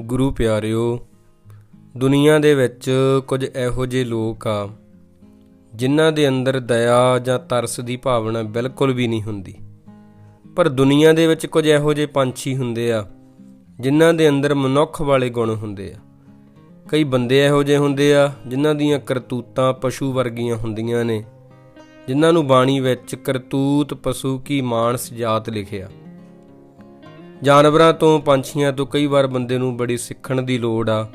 ਗੁਰੂ ਪਿਆਰਿਓ, ਦੁਨੀਆ ਦੇ ਵਿੱਚ ਕੁਝ ਇਹੋ ਜਿਹੇ ਲੋਕ ਆ, ਜਿਨ੍ਹਾਂ ਦੇ ਅੰਦਰ ਦਇਆ ਜਾਂ ਤਰਸ ਦੀ ਭਾਵਨਾ ਬਿਲਕੁਲ ਵੀ ਨਹੀਂ ਹੁੰਦੀ। ਪਰ ਦੁਨੀਆ ਦੇ ਵਿੱਚ ਕੁਝ ਇਹੋ ਜਿਹੇ ਪੰਛੀ ਹੁੰਦੇ ਆ, ਜਿਨ੍ਹਾਂ ਦੇ ਅੰਦਰ ਮਨੁੱਖ ਵਾਲੇ ਗੁਣ ਹੁੰਦੇ ਆ। ਕਈ ਬੰਦੇ ਇਹੋ ਜਿਹੇ ਹੁੰਦੇ ਆ, ਜਿਨ੍ਹਾਂ ਦੀਆਂ ਕਰਤੂਤਾਂ ਪਸ਼ੂ ਵਰਗੀਆਂ ਹੁੰਦੀਆਂ ਨੇ, ਜਿਨ੍ਹਾਂ ਨੂੰ ਬਾਣੀ ਵਿੱਚ ਕਰਤੂਤ ਪਸ਼ੂ ਕੀ ਮਾਨਸ ਜਾਤ ਲਿਖਿਆ। ਜਾਨਵਰਾਂ ਤੋਂ ਪੰਛੀਆਂ ਤੋਂ ਕਈ ਵਾਰ ਬੰਦੇ ਨੂੰ ਬੜੀ ਸਿੱਖਣ ਦੀ ਲੋੜ ਆ।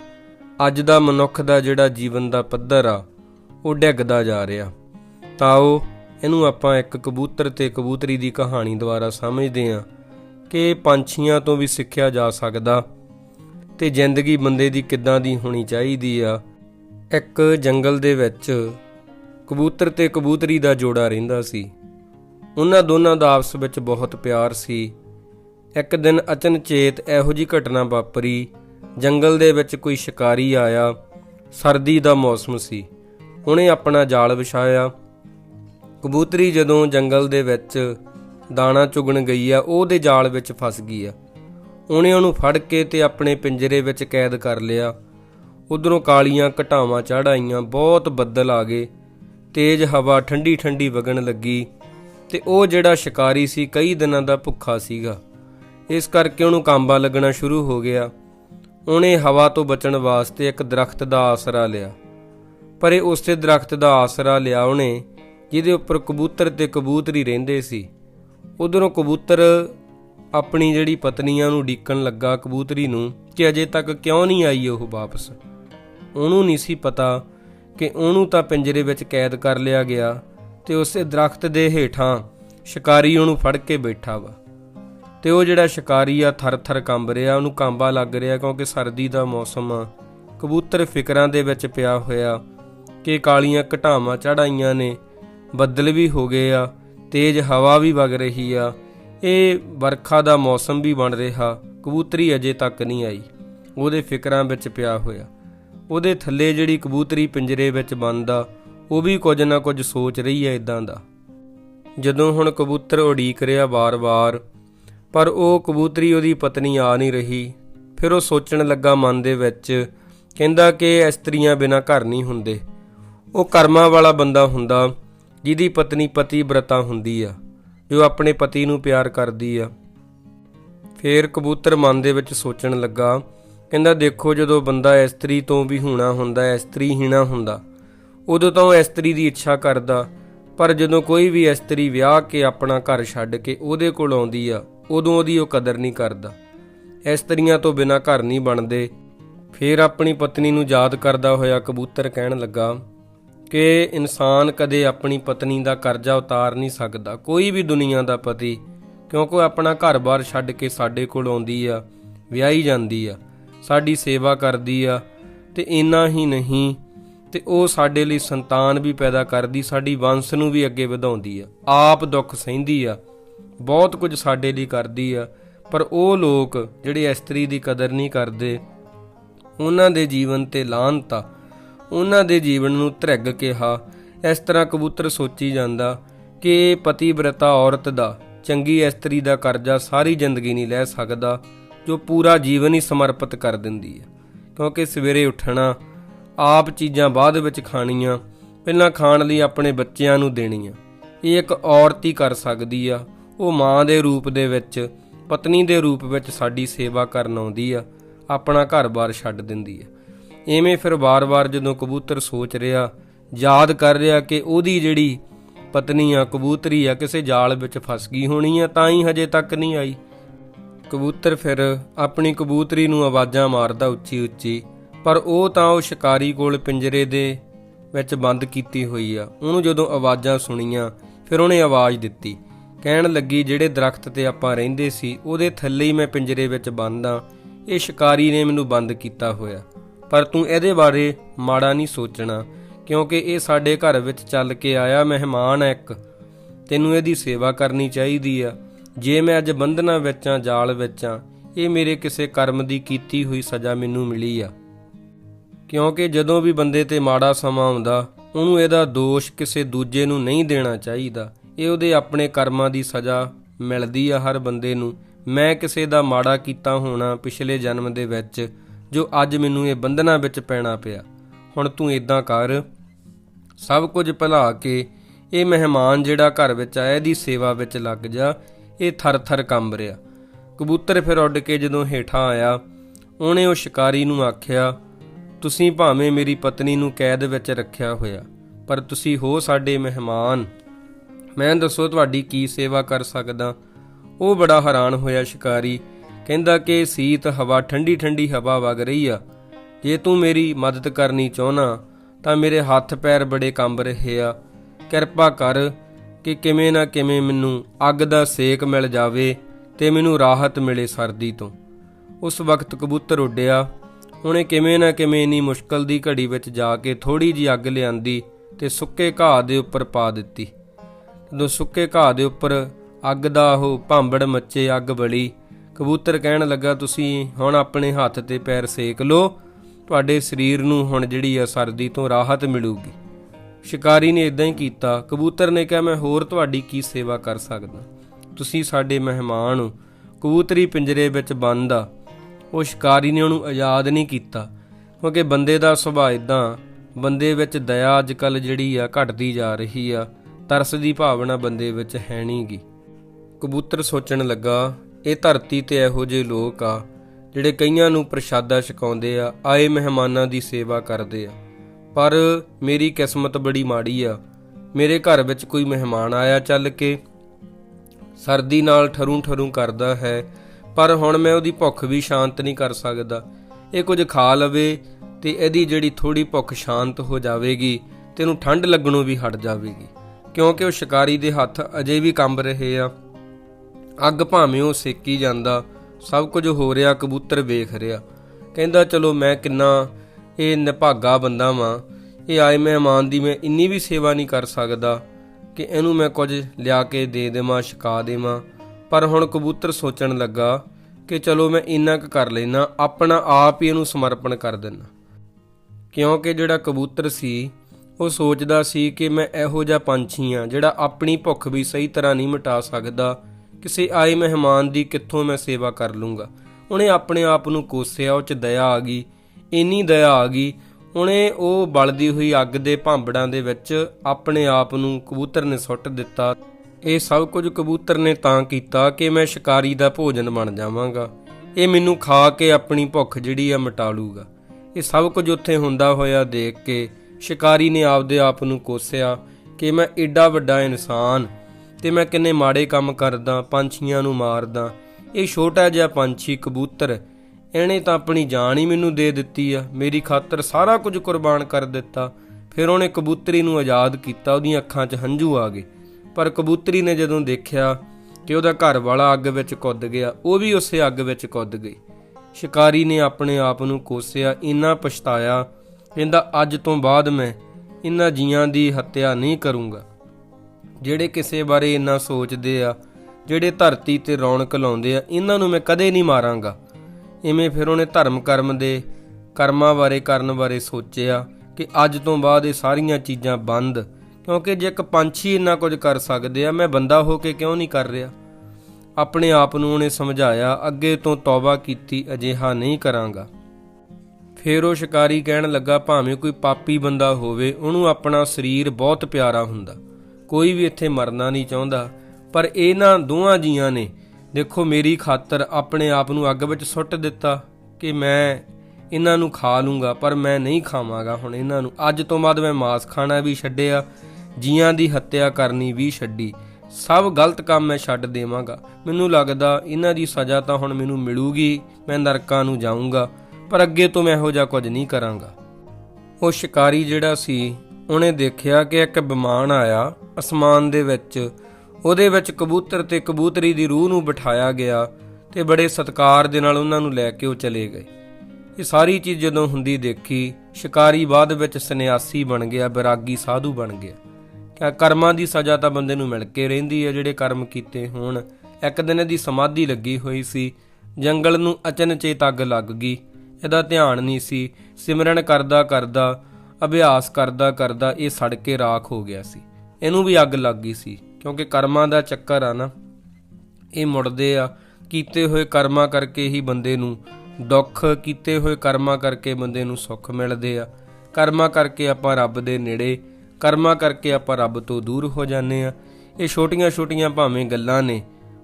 ਅੱਜ ਦਾ ਮਨੁੱਖ ਦਾ ਜਿਹੜਾ ਜੀਵਨ ਦਾ ਪੱਧਰ ਆ, ਉਹ ਡਿੱਗਦਾ ਜਾ ਰਿਹਾ। ਤਾਂ ਉਹ ਇਹਨੂੰ ਆਪਾਂ ਇੱਕ ਕਬੂਤਰ ਤੇ ਕਬੂਤਰੀ ਦੀ ਕਹਾਣੀ ਦੁਆਰਾ ਸਮਝਦੇ ਹਾਂ ਕਿ ਪੰਛੀਆਂ ਤੋਂ ਵੀ ਸਿੱਖਿਆ ਜਾ ਸਕਦਾ ਤੇ ਜ਼ਿੰਦਗੀ ਬੰਦੇ ਦੀ ਕਿੱਦਾਂ ਦੀ ਹੋਣੀ ਚਾਹੀਦੀ ਆ, ਇੱਕ ਜੰਗਲ ਦੇ ਵਿੱਚ ਕਬੂਤਰ ਤੇ ਕਬੂਤਰੀ ਦਾ ਜੋੜਾ ਰਹਿੰਦਾ ਸੀ। ਉਹਨਾਂ ਦੋਨਾਂ ਦਾ ਆਪਸ ਵਿੱਚ ਬਹੁਤ ਪਿਆਰ ਸੀ। ਇੱਕ ਦਿਨ ਅਚਨਚੇਤ ਇਹੋ ਜੀ ਘਟਨਾ ਵਾਪਰੀ, ਜੰਗਲ ਦੇ ਵਿੱਚ ਕੋਈ ਸ਼ਿਕਾਰੀ ਆਇਆ, ਸਰਦੀ ਦਾ ਮੌਸਮ ਸੀ। ਉਹਨੇ ਆਪਣਾ ਜਾਲ ਵਿਛਾਇਆ। ਕਬੂਤਰੀ ਜਦੋਂ ਜੰਗਲ ਦੇ ਵਿੱਚ ਦਾਣਾ ਚੁਗਣ ਗਈ ਆ ਉਹਦੇ ਜਾਲ ਵਿੱਚ ਫਸ ਗਈ ਆ। ਉਹਨੇ ਉਹਨੂੰ ਫੜ ਕੇ ਤੇ ਆਪਣੇ ਪਿੰਜਰੇ ਵਿੱਚ ਕੈਦ ਕਰ ਲਿਆ। ਉਧਰੋਂ ਕਾਲੀਆਂ ਘਟਾਵਾਂ ਚੜ੍ਹ ਆਈਆਂ, ਬਹੁਤ ਬੱਦਲ ਆ ਗਏ। ਤੇਜ਼ ਹਵਾ ਠੰਡੀ ਠੰਡੀ ਵਗਣ ਲੱਗੀ ਤੇ ਉਹ ਜਿਹੜਾ ਸ਼ਿਕਾਰੀ ਸੀ, ਕਈ ਦਿਨਾਂ ਦਾ ਭੁੱਖਾ ਸੀਗਾ। ਇਸ ਕਰਕੇ ਉਹਨੂੰ ਕਾਂਬਾ ਲੱਗਣਾ ਸ਼ੁਰੂ ਹੋ ਗਿਆ। ਉਹਨੇ ਹਵਾ ਤੋਂ ਬਚਣ ਵਾਸਤੇ ਇੱਕ ਦਰਖਤ ਦਾ ਆਸਰਾ ਲਿਆ। ਪਰ ਇਹ ਉਸੇ ਦਰਖਤ ਦਾ ਆਸਰਾ ਲਿਆ ਉਹਨੇ, ਜਿਹਦੇ ਉੱਪਰ ਕਬੂਤਰ ਤੇ ਕਬੂਤਰੀ ਰਹਿੰਦੇ ਸੀ। ਉਧਰੋਂ ਕਬੂਤਰ ਆਪਣੀ ਜਿਹੜੀ ਪਤਨੀਆਂ ਨੂੰ ਡੀਕਣ ਲੱਗਾ ਕਬੂਤਰੀ ਨੂੰ ਕਿ ਅਜੇ ਤੱਕ ਕਿਉਂ ਨਹੀਂ ਆਈ ਉਹ ਵਾਪਸ। ਉਹਨੂੰ ਨਹੀਂ ਸੀ ਪਤਾ ਕਿ ਉਹਨੂੰ ਤਾਂ ਪਿੰਜਰੇ ਵਿੱਚ ਕੈਦ ਕਰ ਲਿਆ ਗਿਆ ਤੇ ਉਸੇ ਦਰਖਤ ਦੇ ਹੇਠਾਂ ਸ਼ਿਕਾਰੀ ਉਹਨੂੰ ਫੜ ਕੇ ਬੈਠਾ ਵਾ। ਤੇ ਉਹ ਜਿਹੜਾ ਸ਼ਿਕਾਰੀ ਆ, ਥਰ-ਥਰ ਕੰਬ ਰਿਹਾ, ਉਹਨੂੰ ਕਾਂਬਾ ਲੱਗ ਰਿਹਾ ਕਿਉਂਕਿ ਸਰਦੀ ਦਾ ਮੌਸਮ ਆ। ਕਬੂਤਰ ਫਿਕਰਾਂ ਦੇ ਵਿੱਚ ਪਿਆ ਹੋਇਆ ਕਿ ਕਾਲੀਆਂ ਘਟਾਵਾਂ ਚੜਾਈਆਂ ਨੇ, ਬੱਦਲ ਵੀ ਹੋ ਗਏ ਆ, ਤੇਜ਼ ਹਵਾ ਵੀ ਵਗ ਰਹੀ ਆ। ਇਹ ਵਰਖਾ ਦਾ ਮੌਸਮ ਵੀ ਬਣ ਰਿਹਾ, ਕਬੂਤਰੀ ਅਜੇ ਤੱਕ ਨਹੀਂ ਆਈ। ਉਹਦੇ ਫਿਕਰਾਂ ਵਿੱਚ ਪਿਆ ਹੋਇਆ। ਉਹਦੇ ਥੱਲੇ ਜਿਹੜੀ ਕਬੂਤਰੀ ਪਿੰਜਰੇ ਵਿੱਚ ਬੰਦ ਉਹ ਵੀ ਕੁਝ ਨਾ ਕੁਝ ਸੋਚ ਰਹੀ ਹੈ ਇਦਾਂ ਦਾ। ਜਦੋਂ ਹੁਣ ਕਬੂਤਰ ਉਡੀਕ ਰਿਹਾ ਵਾਰ-ਵਾਰ ਪਰ ਉਹ ਕਬੂਤਰੀ ਉਹਦੀ ਪਤਨੀ ਆ ਨਹੀਂ ਰਹੀ। ਫਿਰ ਉਹ ਸੋਚਣ ਲੱਗਾ ਮਨ ਦੇ ਵਿੱਚ, ਕਹਿੰਦਾ ਕਿ ਇਸਤਰੀਆਂ ਬਿਨਾ ਘਰ ਨਹੀਂ ਹੁੰਦੇ। ਉਹ ਕਰਮਾਂ ਵਾਲਾ ਬੰਦਾ ਹੁੰਦਾ, ਜਿਹਦੀ ਪਤਨੀ ਪਤੀ ਬ੍ਰਤਾ ਹੁੰਦੀ ਆ, ਜੋ ਆਪਣੇ ਪਤੀ ਨੂੰ ਪਿਆਰ ਕਰਦੀ ਆ। ਫੇਰ ਕਬੂਤਰ ਮਨ ਦੇ ਵਿੱਚ ਸੋਚਣ ਲੱਗਾ, ਕਹਿੰਦਾ ਦੇਖੋ ਜਦੋਂ ਬੰਦਾ ਇਸਤਰੀ ਤੋਂ ਵੀ ਹੋਣਾ ਹੁੰਦਾ ਇਸਤਰੀ ਹੀਣਾ ਹੁੰਦਾ, ਉਦੋਂ ਤਾਂ ਉਹ ਇਸਤਰੀ ਦੀ ਇੱਛਾ ਕਰਦਾ, ਪਰ ਜਦੋਂ ਕੋਈ ਵੀ ਇਸਤਰੀ ਵਿਆਹ ਕੇ ਆਪਣਾ ਘਰ ਛੱਡ ਕੇ ਉਹਦੇ ਕੋਲ ਆਉਂਦੀ ਆ ਉਦੋਂ ਉਹਦੀ ਉਹ ਕਦਰ ਨਹੀਂ ਕਰਦਾ। ਇਸਤਰੀਆਂ ਤੋਂ ਬਿਨਾ ਘਰ ਨਹੀਂ ਬਣਦੇ। ਫੇਰ ਆਪਣੀ ਪਤਨੀ ਨੂੰ ਯਾਦ ਕਰਦਾ ਹੋਇਆ ਕਬੂਤਰ ਕਹਿਣ ਲੱਗਾ ਕਿ ਇਨਸਾਨ ਕਦੇ ਆਪਣੀ ਪਤਨੀ ਦਾ ਕਰਜ਼ਾ ਉਤਾਰ ਨਹੀਂ ਸਕਦਾ। ਕੋਈ ਵੀ ਦੁਨੀਆ ਦਾ ਪਤੀ, ਕਿਉਂਕਿ ਉਹ ਆਪਣਾ ਘਰ-ਬਾਰ ਛੱਡ ਕੇ ਸਾਡੇ ਕੋਲ ਆਉਂਦੀ ਆ, ਵਿਆਹੀ ਜਾਂਦੀ ਆ, ਸਾਡੀ ਸੇਵਾ ਕਰਦੀ ਆ ਤੇ ਇੰਨਾ ਹੀ ਨਹੀਂ, ਤੇ ਉਹ ਸਾਡੇ ਲਈ ਸੰਤਾਨ ਵੀ ਪੈਦਾ ਕਰਦੀ, ਸਾਡੀ ਵੰਸ਼ ਨੂੰ ਵੀ ਅੱਗੇ ਵਧਾਉਂਦੀ ਆ। ਆਪ ਦੁੱਖ ਸਹਿੰਦੀ ਆ। ਬਹੁਤ ਕੁਝ ਸਾਡੇ ਲਈ ਕਰਦੀ ਆ, ਪਰ ਉਹ ਲੋਕ ਜਿਹੜੇ ਇਸਤਰੀ ਦੀ ਕਦਰ ਨਹੀਂ ਕਰਦੇ, ਉਹਨਾਂ ਦੇ ਜੀਵਨ ਤੇ ਲਾਹਨਤਾ ਉਹਨਾਂ ਦੇ ਜੀਵਨ ਨੂੰ ਧ੍ਰਿਗ ਕਿਹਾ। ਇਸ ਤਰ੍ਹਾਂ ਕਬੂਤਰ ਸੋਚੀ ਜਾਂਦਾ ਕਿ ਪਤੀ ਬ੍ਰਤਾ ਔਰਤ ਦਾ, ਚੰਗੀ ਇਸਤਰੀ ਦਾ ਕਰਜ਼ਾ ਸਾਰੀ ਜ਼ਿੰਦਗੀ ਨਹੀਂ ਲੈ ਸਕਦਾ, ਜੋ ਪੂਰਾ ਜੀਵਨ ਹੀ ਸਮਰਪਿਤ ਕਰ ਦਿੰਦੀ ਹੈ ਕਿਉਂਕਿ ਸਵੇਰੇ ਉੱਠਣਾ, ਆਪ ਚੀਜ਼ਾਂ ਬਾਅਦ ਵਿੱਚ ਖਾਣੀਆਂ, ਪਹਿਲਾਂ ਖਾਣ ਲਈ ਆਪਣੇ ਬੱਚਿਆਂ ਨੂੰ ਦੇਣੀਆਂ, ਇਹ ਇੱਕ ਔਰਤ ਹੀ ਕਰ ਸਕਦੀ ਆ। ਉਹ ਮਾਂ ਦੇ ਰੂਪ ਦੇ ਵਿੱਚ, ਪਤਨੀ ਦੇ ਰੂਪ ਵਿੱਚ ਸਾਡੀ ਸੇਵਾ ਕਰਨ ਆਉਂਦੀ ਆ, ਆਪਣਾ ਘਰ-ਬਾਰ ਛੱਡ ਦਿੰਦੀ ਆ। ਐਵੇਂ ਫਿਰ ਵਾਰ-ਵਾਰ ਜਦੋਂ ਕਬੂਤਰ ਸੋਚ ਰਿਹਾ, ਯਾਦ ਕਰ ਰਿਹਾ ਕਿ ਉਹਦੀ ਜਿਹੜੀ ਪਤਨੀ ਆ, ਕਬੂਤਰੀ ਆ, ਕਿਸੇ ਜਾਲ ਵਿੱਚ ਫਸ ਗਈ ਹੋਣੀ ਆ, ਤਾਂ ਹੀ ਹਜੇ ਤੱਕ ਨਹੀਂ ਆਈ। ਕਬੂਤਰ ਫਿਰ ਆਪਣੀ ਕਬੂਤਰੀ ਨੂੰ ਆਵਾਜ਼ਾਂ ਮਾਰਦਾ ਉੱਚੀ ਉੱਚੀ ਪਰ ਉਹ ਤਾਂ ਉਹ ਸ਼ਿਕਾਰੀ ਕੋਲ ਪਿੰਜਰੇ ਦੇ ਵਿੱਚ ਬੰਦ ਕੀਤੀ ਹੋਈ ਆ। ਉਹਨੂੰ ਜਦੋਂ ਆਵਾਜ਼ਾਂ ਸੁਣੀਆਂ, ਫਿਰ ਉਹਨੇ ਆਵਾਜ਼ ਦਿੱਤੀ ਕਹਿਣ ਲੱਗੀ, ਜਿਹੜੇ ਦਰਖਤ ਤੇ ਆਪਾਂ ਰਹਿੰਦੇ ਸੀ, ਉਹਦੇ ਥੱਲੇ ਹੀ ਮੈਂ ਪਿੰਜਰੇ ਵਿੱਚ ਬੰਦ ਆ ਇਹ ਸ਼ਿਕਾਰੀ ਨੇ ਮੈਨੂੰ ਬੰਦ ਕੀਤਾ ਹੋਇਆ। ਪਰ ਤੂੰ ਇਹਦੇ ਬਾਰੇ ਮਾੜਾ ਨਹੀਂ ਸੋਚਣਾ, ਕਿਉਂਕਿ ਇਹ ਸਾਡੇ ਘਰ ਵਿੱਚ ਚੱਲ ਕੇ ਆਇਆ ਮਹਿਮਾਨ ਹੈ ਇੱਕ। ਤੈਨੂੰ ਇਹਦੀ ਸੇਵਾ ਕਰਨੀ ਚਾਹੀਦੀ ਆ। ਜੇ ਮੈਂ ਅੱਜ ਬੰਧਨਾ ਵਿੱਚ ਆ ਜਾਲ ਵਿੱਚ ਆ ਇਹ ਮੇਰੇ ਕਿਸੇ ਕਰਮ ਦੀ ਕੀਤੀ ਹੋਈ ਸਜ਼ਾ ਮੈਨੂੰ ਮਿਲੀ ਆ। ਕਿਉਂਕਿ ਜਦੋਂ ਵੀ ਬੰਦੇ ਤੇ ਮਾੜਾ ਸਮਾਂ ਆਉਂਦਾ, ਉਹਨੂੰ ਇਹਦਾ ਦੋਸ਼ ਕਿਸੇ ਦੂਜੇ ਨੂੰ ਨਹੀਂ ਦੇਣਾ ਚਾਹੀਦਾ। ਇਹ ਉਹਦੇ ਆਪਣੇ ਕਰਮਾਂ ਦੀ ਸਜ਼ਾ ਮਿਲਦੀ ਆ ਹਰ ਬੰਦੇ ਨੂੰ। ਮੈਂ ਕਿਸੇ ਦਾ ਮਾੜਾ ਕੀਤਾ ਹੋਣਾ ਪਿਛਲੇ ਜਨਮ ਦੇ ਵਿੱਚ, ਜੋ ਅੱਜ ਮੈਨੂੰ ਇਹ ਬੰਧਨਾਂ ਵਿੱਚ ਪੈਣਾ ਪਿਆ। ਹੁਣ ਤੂੰ ਇਦਾਂ ਕਰ। ਸਭ ਕੁਝ ਭੁਲਾ ਕੇ ਇਹ ਮਹਿਮਾਨ ਜਿਹੜਾ ਘਰ ਵਿੱਚ ਆਇਆ ਇਹਦੀ ਸੇਵਾ ਵਿੱਚ ਲੱਗ ਜਾ। ਇਹ ਥਰ-ਥਰ ਕੰਬ ਰਿਹਾ। ਕਬੂਤਰ ਫਿਰ ਉੱਡ ਕੇ ਜਦੋਂ ਹੇਠਾਂ ਆਇਆ, ਉਹਨੇ ਉਹ ਸ਼ਿਕਾਰੀ ਨੂੰ ਆਖਿਆ, ਤੁਸੀਂ ਭਾਵੇਂ ਮੇਰੀ ਪਤਨੀ ਨੂੰ ਕੈਦ ਵਿੱਚ ਰੱਖਿਆ ਹੋਇਆ, ਪਰ ਤੁਸੀਂ ਹੋ ਸਾਡੇ ਮਹਿਮਾਨ। ਮੈਂ ਦੱਸੋ ਤੁਹਾਡੀ ਕੀ ਸੇਵਾ ਕਰ ਸਕਦਾ? ਉਹ ਬੜਾ ਹੈਰਾਨ ਹੋਇਆ ਸ਼ਿਕਾਰੀ, ਕਹਿੰਦਾ ਕਿ ਸੀਤ ਹਵਾ ਠੰਡੀ ਠੰਡੀ ਹਵਾ ਵਗ ਰਹੀ ਆ। ਜੇ ਤੂੰ ਮੇਰੀ ਮਦਦ ਕਰਨੀ ਚਾਹਨਾ, ਤਾਂ ਮੇਰੇ ਹੱਥ ਪੈਰ ਬੜੇ ਕੰਬ ਰਹੇ ਆ। ਕਿਰਪਾ ਕਰ ਕਿ ਕਿਵੇਂ ਨਾ ਕਿਵੇਂ ਮੈਨੂੰ ਅੱਗ ਦਾ ਸੇਕ ਮਿਲ ਜਾਵੇ ਤੇ ਮੈਨੂੰ ਰਾਹਤ ਮਿਲੇ ਸਰਦੀ ਤੋਂ। ਉਸ ਵਕਤ ਕਬੂਤਰ ਉੱਡਿਆ। ਉਹਨੇ ਕਿਵੇਂ ਨਾ ਕਿਵੇਂ ਇਨੀ ਮੁਸ਼ਕਲ ਦੀ ਘੜੀ ਵਿੱਚ ਜਾ ਕੇ ਥੋੜੀ ਜੀ ਅੱਗ ਲਿਆਂਦੀ ਤੇ ਸੁੱਕੇ ਘਾਹ ਦੇ ਉੱਪਰ ਪਾ ਦਿੱਤੀ। ਜਦੋਂ ਸੁੱਕੇ ਘਾਹ ਦੇ ਉੱਪਰ ਅੱਗ ਦਾ ਉਹ ਭਾਂਬੜ ਮੱਚੇ ਅੱਗ ਬਲੀ। ਕਬੂਤਰ ਕਹਿਣ ਲੱਗਾ, ਤੁਸੀਂ ਹੁਣ ਆਪਣੇ ਹੱਥ ਤੇ ਪੈਰ ਸੇਕ ਲਓ। ਤੁਹਾਡੇ ਸਰੀਰ ਨੂੰ ਹੁਣ ਜਿਹੜੀ ਆ ਸਰਦੀ ਤੋਂ ਰਾਹਤ ਮਿਲੂਗੀ। ਸ਼ਿਕਾਰੀ ਨੇ ਇਦਾਂ ਹੀ ਕੀਤਾ। ਕਬੂਤਰ ਨੇ ਕਿਹਾ, ਮੈਂ ਹੋਰ ਤੁਹਾਡੀ ਕੀ ਸੇਵਾ ਕਰ ਸਕਦਾ? ਤੁਸੀਂ ਸਾਡੇ ਮਹਿਮਾਨ ਹੋ। ਕਬੂਤਰੀ ਪਿੰਜਰੇ ਵਿੱਚ ਬੰਦ ਆ। ਉਹ ਸ਼ਿਕਾਰੀ ਨੇ ਉਹਨੂੰ ਆਜ਼ਾਦ ਨਹੀਂ ਕੀਤਾ। ਕਿਉਂਕਿ ਬੰਦੇ ਦਾ ਸੁਭਾਅ ਇਦਾਂ ਬੰਦੇ ਵਿੱਚ ਦਇਆ ਅੱਜਕੱਲ ਜਿਹੜੀ ਆ ਘਟਦੀ ਜਾ ਰਹੀ ਆ। ਤਰਸ ਦੀ ਭਾਵਨਾ ਬੰਦੇ ਵਿੱਚ ਹੈ ਨਹੀਂਗੀ। ਕਬੂਤਰ ਸੋਚਣ ਲੱਗਾ, ਇਹ ਧਰਤੀ ਤੇ ਇਹੋ ਜਿਹੇ ਲੋਕ ਆ, ਜਿਹੜੇ ਕਈਆਂ ਨੂੰ ਪ੍ਰਸ਼ਾਦਾ ਛਕਾਉਂਦੇ ਆ, ਆਏ ਮਹਿਮਾਨਾਂ ਦੀ ਸੇਵਾ ਕਰਦੇ ਆ। ਪਰ ਮੇਰੀ ਕਿਸਮਤ ਬੜੀ ਮਾੜੀ ਆ। ਮੇਰੇ ਘਰ ਵਿੱਚ ਕੋਈ ਮਹਿਮਾਨ ਆਇਆ ਚੱਲ ਕੇ, ਸਰਦੀ ਨਾਲ ਠਰੂ ਠਰੂ ਕਰਦਾ ਹੈ, ਪਰ ਹੁਣ ਮੈਂ ਉਹਦੀ ਭੁੱਖ ਵੀ ਸ਼ਾਂਤ ਨਹੀਂ ਕਰ ਸਕਦਾ। ਇਹ ਕੁਝ ਖਾ ਲਵੇ ਤੇ ਇਹਦੀ ਜਿਹੜੀ ਥੋੜੀ ਭੁੱਖ ਸ਼ਾਂਤ ਹੋ ਜਾਵੇਗੀ, ਤੇ ਇਹਨੂੰ ਠੰਡ ਲੱਗਣੋਂ ਵੀ ਹਟ ਜਾਵੇਗੀ। ਕਿਉਂਕਿ ਉਹ ਸ਼ਿਕਾਰੀ ਦੇ ਹੱਥ ਅਜੇ ਵੀ ਕੰਬ ਰਹੇ ਆ। ਅੱਗ ਭਾਵੇਂ ਉਹ ਸੇਕੀ ਜਾਂਦਾ, ਸਭ ਕੁਝ ਹੋ ਰਿਹਾ, ਕਬੂਤਰ ਵੇਖ ਰਿਹਾ। ਕਹਿੰਦਾ, ਚਲੋ, ਮੈਂ ਕਿੰਨਾ ਇਹ ਨਿਭਾਗਾ ਬੰਦਾ ਵਾਂ। ਇਹ ਆਏ ਮਹਿਮਾਨ ਦੀ ਮੈਂ ਇੰਨੀ ਵੀ ਸੇਵਾ ਨਹੀਂ ਕਰ ਸਕਦਾ ਕਿ ਇਹਨੂੰ ਮੈਂ ਕੁਝ ਲਿਆ ਕੇ ਦੇ ਦੇਵਾਂ, ਛਕਾ ਦੇਵਾਂ। ਪਰ ਹੁਣ ਕਬੂਤਰ ਸੋਚਣ ਲੱਗਾ ਕਿ ਚਲੋ, ਮੈਂ ਇੰਨਾ ਕੁ ਕਰ ਲੈਣਾ ਆਪਣਾ ਆਪ ਹੀ ਇਹਨੂੰ ਸਮਰਪਣ ਕਰ ਦਿੰਨਾ। ਕਿਉਂਕਿ ਜਿਹੜਾ ਕਬੂਤਰ ਸੀ ਉਹ ਸੋਚਦਾ ਸੀ ਕਿ ਮੈਂ ਇਹੋ ਜਿਹਾ ਪੰਛੀ ਆ ਜਿਹੜਾ ਆਪਣੀ ਭੁੱਖ ਵੀ ਸਹੀ ਤਰ੍ਹਾਂ ਨਹੀਂ ਮਿਟਾ ਸਕਦਾ। ਕਿਸੇ ਆਏ ਮਹਿਮਾਨ ਦੀ ਕਿੱਥੋਂ ਮੈਂ ਸੇਵਾ ਕਰ ਲੂੰਗਾ? ਉਹਨੇ ਆਪਣੇ ਆਪ ਨੂੰ ਕੋਸਿਆ, ਉਹ ਚ ਦਇਆ ਆ ਗਈ, ਇੰਨੀ ਦਇਆ ਆ ਗਈ। ਉਹਨੇ ਉਹ ਬਲਦੀ ਹੋਈ ਅੱਗ ਦੇ ਭਾਂਬੜਾਂ ਦੇ ਵਿੱਚ ਆਪਣੇ ਆਪ ਨੂੰ ਕਬੂਤਰ ਨੇ ਸੁੱਟ ਦਿੱਤਾ। ਇਹ ਸਭ ਕੁਝ ਕਬੂਤਰ ਨੇ ਤਾਂ ਕੀਤਾ ਕਿ ਮੈਂ ਸ਼ਿਕਾਰੀ ਦਾ ਭੋਜਨ ਬਣ ਜਾਵਾਂਗਾ। ਇਹ ਮੈਨੂੰ ਖਾ ਕੇ ਆਪਣੀ ਭੁੱਖ ਜਿਹੜੀ ਆ ਮਿਟਾ ਲੂਗਾ। ਇਹ ਸਭ ਕੁਝ ਉੱਥੇ ਹੁੰਦਾ ਹੋਇਆ ਦੇਖ ਕੇ ਸ਼ਿਕਾਰੀ ਨੇ ਆਪਦੇ ਆਪ ਨੂੰ ਕੋਸਿਆ ਕਿ ਮੈਂ ਏਡਾ ਵੱਡਾ ਇਨਸਾਨ ਤੇ ਮੈਂ ਕਿੰਨੇ ਮਾੜੇ ਕੰਮ ਕਰਦਾ, ਪੰਛੀਆਂ ਨੂੰ ਮਾਰਦਾ। ਇਹ ਛੋਟਾ ਜਿਹਾ ਪੰਛੀ ਕਬੂਤਰ, ਇਹਨੇ ਤਾਂ ਆਪਣੀ ਜਾਨ ਹੀ ਮੈਨੂੰ ਦੇ ਦਿੱਤੀ ਆ। ਮੇਰੀ ਖਾਤਰ ਸਾਰਾ ਕੁਝ ਕੁਰਬਾਨ ਕਰ ਦਿੱਤਾ। ਫਿਰ ਉਹਨੇ ਕਬੂਤਰੀ ਨੂੰ ਆਜ਼ਾਦ ਕੀਤਾ, ਉਹਦੀਆਂ ਅੱਖਾਂ 'ਚ ਹੰਝੂ ਆ ਗਏ। ਪਰ ਕਬੂਤਰੀ ਨੇ ਜਦੋਂ ਦੇਖਿਆ ਕਿ ਉਹਦਾ ਘਰ ਵਾਲਾ ਅੱਗ ਵਿੱਚ ਕੁੱਦ ਗਿਆ, ਉਹ ਵੀ ਉਸੇ ਅੱਗ ਵਿੱਚ ਕੁੱਦ ਗਈ। ਸ਼ਿਕਾਰੀ ਨੇ ਆਪਣੇ ਆਪ ਨੂੰ ਕੋਸਿਆ, ਇੰਨਾ ਪਛਤਾਇਆ ਕਹਿੰਦਾ, ਅੱਜ ਤੋਂ ਬਾਅਦ ਮੈਂ ਇਹਨਾਂ ਜੀਆਂ ਦੀ ਹੱਤਿਆ ਨਹੀਂ ਕਰੂੰਗਾ। ਜਿਹੜੇ ਕਿਸੇ ਬਾਰੇ ਇੰਨਾ ਸੋਚਦੇ ਆ, ਜਿਹੜੇ ਧਰਤੀ ਤੇ ਰੌਣਕ ਲਾਉਂਦੇ ਆ ਇਹਨਾਂ ਨੂੰ ਮੈਂ ਕਦੇ ਨਹੀਂ ਮਾਰਾਂਗਾ। ਇਵੇਂ ਫਿਰ ਉਹਨੇ ਧਰਮ ਕਰਮ ਦੇ ਕਰਮਾਂ ਬਾਰੇ, ਕਰਨ ਬਾਰੇ ਸੋਚਿਆ ਕਿ ਅੱਜ ਤੋਂ ਬਾਅਦ ਇਹ ਸਾਰੀਆਂ ਚੀਜ਼ਾਂ ਬੰਦ। ਕਿਉਂਕਿ ਜੇ ਇੱਕ ਪੰਛੀ ਇੰਨਾ ਕੁਝ ਕਰ ਸਕਦੇ ਆ, ਮੈਂ ਬੰਦਾ ਹੋ ਕੇ ਕਿਉਂ ਨਹੀਂ ਕਰ ਰਿਹਾ? ਆਪਣੇ ਆਪ ਨੂੰ ਉਹਨੇ ਸਮਝਾਇਆ, ਅੱਗੇ ਤੋਂ ਤੌਬਾ ਕੀਤੀ, ਅਜਿਹਾ ਨਹੀਂ ਕਰਾਂਗਾ। ਫਿਰ ਉਹ ਸ਼ਿਕਾਰੀ ਕਹਿਣ ਲੱਗਾ, ਭਾਵੇਂ ਕੋਈ ਪਾਪੀ ਬੰਦਾ ਹੋਵੇ, ਉਹਨੂੰ ਆਪਣਾ ਸਰੀਰ ਬਹੁਤ ਪਿਆਰਾ ਹੁੰਦਾ। ਕੋਈ ਵੀ ਇੱਥੇ ਮਰਨਾ ਨਹੀਂ ਚਾਹੁੰਦਾ। ਪਰ ਇਹਨਾਂ ਦੋਹਾਂ ਜੀਆਂ ਨੇ, ਦੇਖੋ ਮੇਰੀ ਖਾਤਰ ਆਪਣੇ ਆਪ ਨੂੰ ਅੱਗ ਵਿੱਚ ਸੁੱਟ ਦਿੱਤਾ ਕਿ ਮੈਂ ਇਹਨਾਂ ਨੂੰ ਖਾ ਲੂੰਗਾ, ਪਰ ਮੈਂ ਨਹੀਂ ਖਾਵਾਂਗਾ ਹੁਣ ਇਹਨਾਂ ਨੂੰ। ਅੱਜ ਤੋਂ ਬਾਅਦ ਮੈਂ ਮਾਸ ਖਾਣਾ ਵੀ ਛੱਡਿਆ, ਜੀਆਂ ਦੀ ਹੱਤਿਆ ਕਰਨੀ ਵੀ ਛੱਡੀ। ਸਭ ਗਲਤ ਕੰਮ ਮੈਂ ਛੱਡ ਦੇਵਾਂਗਾ। ਮੈਨੂੰ ਲੱਗਦਾ, ਇਹਨਾਂ ਦੀ ਸਜ਼ਾ ਤਾਂ ਹੁਣ ਮੈਨੂੰ ਮਿਲੂਗੀ, ਮੈਂ ਨਰਕਾਂ ਨੂੰ ਜਾਊਂਗਾ। ਪਰ ਅੱਗੇ ਤੋਂ ਮੈਂ ਇਹੋ ਜਿਹਾ ਕੁਝ ਨਹੀਂ ਕਰਾਂਗਾ। ਉਹ ਸ਼ਿਕਾਰੀ ਜਿਹੜਾ ਸੀ, ਉਹਨੇ ਦੇਖਿਆ ਕਿ ਇੱਕ ਵਿਮਾਨ ਆਇਆ, ਅਸਮਾਨ ਦੇ ਵਿੱਚ। ਉਹਦੇ ਵਿੱਚ ਕਬੂਤਰ ਤੇ ਕਬੂਤਰੀ ਦੀ ਰੂਹ ਨੂੰ ਬਿਠਾਇਆ ਗਿਆ ਤੇ ਬੜੇ ਸਤਕਾਰ ਦੇ ਨਾਲ ਉਹਨਾਂ ਨੂੰ ਲੈ ਕੇ ਉਹ ਚਲੇ ਗਏ। ਇਹ ਸਾਰੀ ਚੀਜ਼ ਜਦੋਂ ਹੁੰਦੀ ਦੇਖੀ, ਸ਼ਿਕਾਰੀ ਬਾਅਦ ਵਿੱਚ ਸੰਨਿਆਸੀ ਬਣ ਗਿਆ ਬਿਰਾਗੀ ਸਾਧੂ ਬਣ ਗਿਆ। ਕਿ ਕਰਮਾਂ ਦੀ ਸਜ਼ਾ ਤਾਂ ਬੰਦੇ ਨੂੰ ਮਿਲ ਕੇ ਰਹਿੰਦੀ ਹੈ, ਜਿਹੜੇ ਕਰਮ ਕੀਤੇ ਹੋਣ। ਇੱਕ ਦਿਨ ਦੀ ਸਮਾਧੀ ਲੱਗੀ ਹੋਈ ਸੀ, ਜੰਗਲ ਨੂੰ ਅਚਨਚੇਤ ਅੱਗ ਲੱਗ ਗਈ। ਇਹਦਾ ਧਿਆਨ ਨਹੀਂ ਸੀ। ਸਿਮਰਨ ਕਰਦਾ ਕਰਦਾ, ਅਭਿਆਸ ਕਰਦਾ ਕਰਦਾ ਇਹ ਸੜ ਕੇ ਰਾਖ ਹੋ ਗਿਆ ਸੀ। ਇਹਨੂੰ ਵੀ ਅੱਗ ਲੱਗ ਗਈ ਸੀ, ਕਿਉਂਕਿ ਕਰਮਾਂ ਦਾ ਚੱਕਰ ਆ ਨਾ। ਇਹ ਮੁੜਦੇ ਆ, ਕੀਤੇ ਹੋਏ ਕਰਮਾਂ ਕਰਕੇ ਹੀ ਬੰਦੇ ਨੂੰ ਦੁੱਖ, ਕੀਤੇ ਹੋਏ ਕਰਮਾਂ ਕਰਕੇ ਬੰਦੇ ਨੂੰ ਸੁੱਖ ਮਿਲਦੇ ਆ। ਕਰਮਾਂ ਕਰਕੇ ਆਪਾਂ ਰੱਬ ਦੇ ਨੇੜੇ, ਕਰਮਾਂ ਕਰਕੇ ਆਪਾਂ ਰੱਬ ਤੋਂ ਦੂਰ ਹੋ ਜਾਂਦੇ ਆ। ਇਹ ਛੋਟੀਆਂ-ਛੋਟੀਆਂ ਭਾਵੇਂ ਗੱਲਾਂ ਨੇ,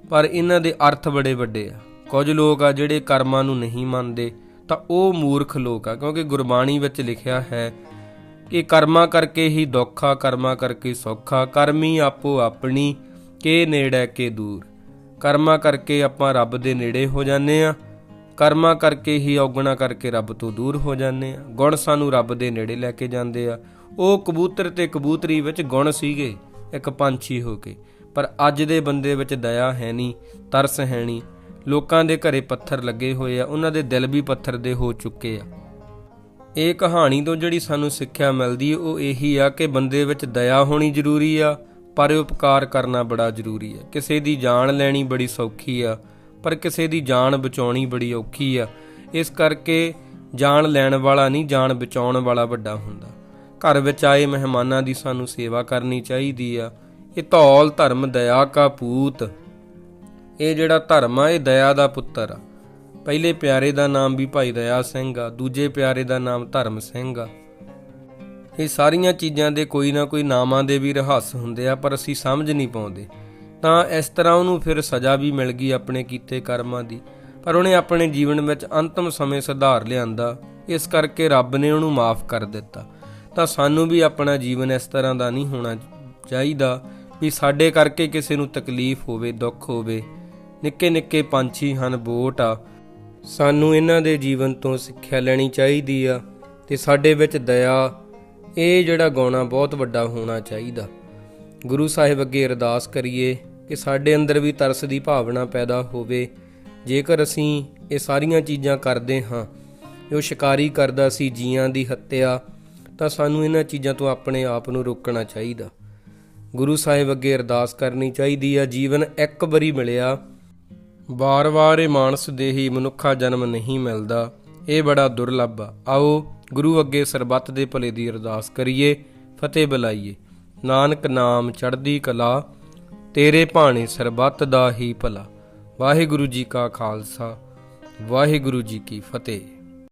ਪਰ ਇਹਨਾਂ ਦੇ ਅਰਥ ਬੜੇ ਵੱਡੇ ਆ। ਕੁਝ ਲੋਕ ਆ ਜਿਹੜੇ ਕਰਮਾਂ ਨੂੰ ਨਹੀਂ ਮੰਨਦੇ ਤਾਂ ਉਹ ਮੂਰਖ ਲੋਕ ਆ, ਕਿਉਂਕਿ ਗੁਰਬਾਣੀ ਵਿੱਚ ਲਿਖਿਆ ਹੈ ਕਿ ਕਰਮਾ ਕਰਕੇ ਹੀ ਦੁੱਖ ਆ ਕਰਮਾਂ ਕਰਕੇ ਸੌਖਾ, ਕਰਮੀ ਆਪੋ ਆਪਣੀ, ਕੇ ਨੇੜੇ, ਕੇ ਦੂਰ। ਕਰਮਾ ਕਰਕੇ ਆਪਾਂ ਰੱਬ ਦੇ ਨੇੜੇ ਹੋ ਜਾਂਦੇ ਆ ਕਰਮਾ ਕਰਕੇ ਹੀ ਔਗਣਾ ਕਰਕੇ ਰੱਬ ਤੋਂ ਦੂਰ ਹੋ ਜਾਂਦੇ ਆ ਗੁਣ ਸਾਨੂੰ ਰੱਬ ਦੇ ਨੇੜੇ ਲੈ ਕੇ ਜਾਂਦੇ ਆ। ਉਹ ਕਬੂਤਰ ਤੇ ਕਬੂਤਰੀ ਵਿੱਚ ਗੁਣ ਸੀਗੇ, ਇੱਕ ਪੰਛੀ ਹੋ ਕੇ। ਪਰ ਅੱਜ ਦੇ ਬੰਦੇ ਵਿੱਚ ਦਇਆ ਹੈ ਨਹੀਂ, ਤਰਸ ਹੈ ਨਹੀਂ ਲੋਕਾਂ ਦੇ ਘਰੇ ਪੱਥਰ ਲੱਗੇ ਹੋਏ ਆ, ਉਹਨਾਂ ਦੇ ਦਿਲ ਵੀ ਪੱਥਰ ਦੇ ਹੋ ਚੁੱਕੇ ਆ। ਇਹ ਕਹਾਣੀ ਤੋਂ ਜਿਹੜੀ ਸਾਨੂੰ ਸਿੱਖਿਆ ਮਿਲਦੀ ਉਹ ਇਹੀ ਆ ਕਿ ਬੰਦੇ ਵਿੱਚ ਦਇਆ ਹੋਣੀ ਜ਼ਰੂਰੀ ਆ, ਪਰ ਉਪਕਾਰ ਕਰਨਾ ਬੜਾ ਜ਼ਰੂਰੀ ਆ। ਕਿਸੇ ਦੀ ਜਾਨ ਲੈਣੀ ਬੜੀ ਸੌਖੀ ਆ, ਪਰ ਕਿਸੇ ਦੀ ਜਾਨ ਬਚਾਉਣੀ ਬੜੀ ਔਖੀ ਆ। ਇਸ ਕਰਕੇ ਜਾਨ ਲੈਣ ਵਾਲਾ ਨਹੀਂ, ਜਾਨ ਬਚਾਉਣ ਵਾਲਾ ਵੱਡਾ ਹੁੰਦਾ। ਘਰ ਵਿੱਚ ਆਏ ਮਹਿਮਾਨਾਂ ਦੀ ਸਾਨੂੰ ਸੇਵਾ ਕਰਨੀ ਚਾਹੀਦੀ ਆ। ਇਹ ਧੌਲ ਧਰਮ, ਦਇਆ ਕਾ ਪੂਤ। ਇਹ ਜਿਹੜਾ ਧਰਮ ਆ, ਇਹ ਦਇਆ ਦਾ ਪੁੱਤਰ ਆ। ਪਹਿਲੇ ਪਿਆਰੇ ਦਾ ਨਾਮ ਵੀ ਭਾਈ ਦਇਆ ਸਿੰਘ ਆ, ਦੂਜੇ ਪਿਆਰੇ ਦਾ ਨਾਮ ਧਰਮ ਸਿੰਘ ਆ। ਇਹ ਸਾਰੀਆਂ ਚੀਜ਼ਾਂ ਦੇ ਕੋਈ ਨਾ ਕੋਈ ਨਾਮਾਂ ਦੇ ਵੀ ਰਹੱਸ ਹੁੰਦੇ ਆ, ਪਰ ਅਸੀਂ ਸਮਝ ਨਹੀਂ ਪਾਉਂਦੇ। ਤਾਂ ਇਸ ਤਰ੍ਹਾਂ ਉਹਨੂੰ ਫਿਰ ਸਜ਼ਾ ਵੀ ਮਿਲ ਗਈ ਆਪਣੇ ਕੀਤੇ ਕਰਮਾਂ ਦੀ। ਪਰ ਉਹਨੇ ਆਪਣੇ ਜੀਵਨ ਵਿੱਚ ਅੰਤਮ ਸਮੇਂ ਸੁਧਾਰ ਲਿਆਂਦਾ। ਇਸ ਕਰਕੇ ਰੱਬ ਨੇ ਉਹਨੂੰ ਮਾਫ ਕਰ ਦਿੱਤਾ। ਤਾਂ ਸਾਨੂੰ ਵੀ ਆਪਣਾ ਜੀਵਨ ਇਸ ਤਰ੍ਹਾਂ ਦਾ ਨਹੀਂ ਹੋਣਾ ਚਾਹੀਦਾ ਵੀ ਸਾਡੇ ਕਰਕੇ ਕਿਸੇ ਨੂੰ ਤਕਲੀਫ ਹੋਵੇ, ਦੁੱਖ ਹੋਵੇ। ਨਿੱਕੇ ਨਿੱਕੇ ਪੰਛੀ ਹਨ, ਬੋਟ ਆ। ਸਾਨੂੰ ਇਹਨਾਂ ਦੇ ਜੀਵਨ ਤੋਂ ਸਿੱਖਿਆ ਲੈਣੀ ਚਾਹੀਦੀ ਆ ਤੇ ਸਾਡੇ ਵਿੱਚ ਦਇਆ, ਇਹ ਜਿਹੜਾ ਗਾਉਣਾ ਬਹੁਤ ਵੱਡਾ ਹੋਣਾ ਚਾਹੀਦਾ। ਗੁਰੂ ਸਾਹਿਬ ਅੱਗੇ ਅਰਦਾਸ ਕਰੀਏ ਕਿ ਸਾਡੇ ਅੰਦਰ ਵੀ ਤਰਸ ਦੀ ਭਾਵਨਾ ਪੈਦਾ ਹੋਵੇ। ਜੇਕਰ ਅਸੀਂ ਇਹ ਸਾਰੀਆਂ ਚੀਜ਼ਾਂ ਕਰਦੇ ਹਾਂ, ਜੋ ਸ਼ਿਕਾਰੀ ਕਰਦਾ ਸੀ ਜੀਆਂ ਦੀ ਹੱਤਿਆ, ਤਾਂ ਸਾਨੂੰ ਇਹਨਾਂ ਚੀਜ਼ਾਂ ਤੋਂ ਆਪਣੇ ਆਪ ਨੂੰ ਰੋਕਣਾ ਚਾਹੀਦਾ। ਗੁਰੂ ਸਾਹਿਬ ਅੱਗੇ ਅਰਦਾਸ ਕਰਨੀ ਚਾਹੀਦੀ ਆ। ਜੀਵਨ ਇੱਕ ਵਾਰੀ ਮਿਲਿਆ ਵਾਰ-ਵਾਰ ਇਹ ਮਾਨਸ ਦੇਹੀ ਮਨੁੱਖਾ ਜਨਮ ਨਹੀਂ ਮਿਲਦਾ। ਇਹ ਬੜਾ ਦੁਰਲੱਭ ਆ। ਆਓ ਗੁਰੂ ਅੱਗੇ ਸਰਬੱਤ ਦੇ ਭਲੇ ਦੀ ਅਰਦਾਸ ਕਰੀਏ, ਫਤਿਹ ਬੁਲਾਈਏ। ਨਾਨਕ ਨਾਮ ਚੜ੍ਹਦੀ ਕਲਾ, ਤੇਰੇ ਭਾਣੇ ਸਰਬੱਤ ਦਾ ਹੀ ਭਲਾ। ਵਾਹਿਗੁਰੂ ਜੀ ਕਾ ਖਾਲਸਾ, ਵਾਹਿਗੁਰੂ ਜੀ ਕੀ ਫਤਿਹ।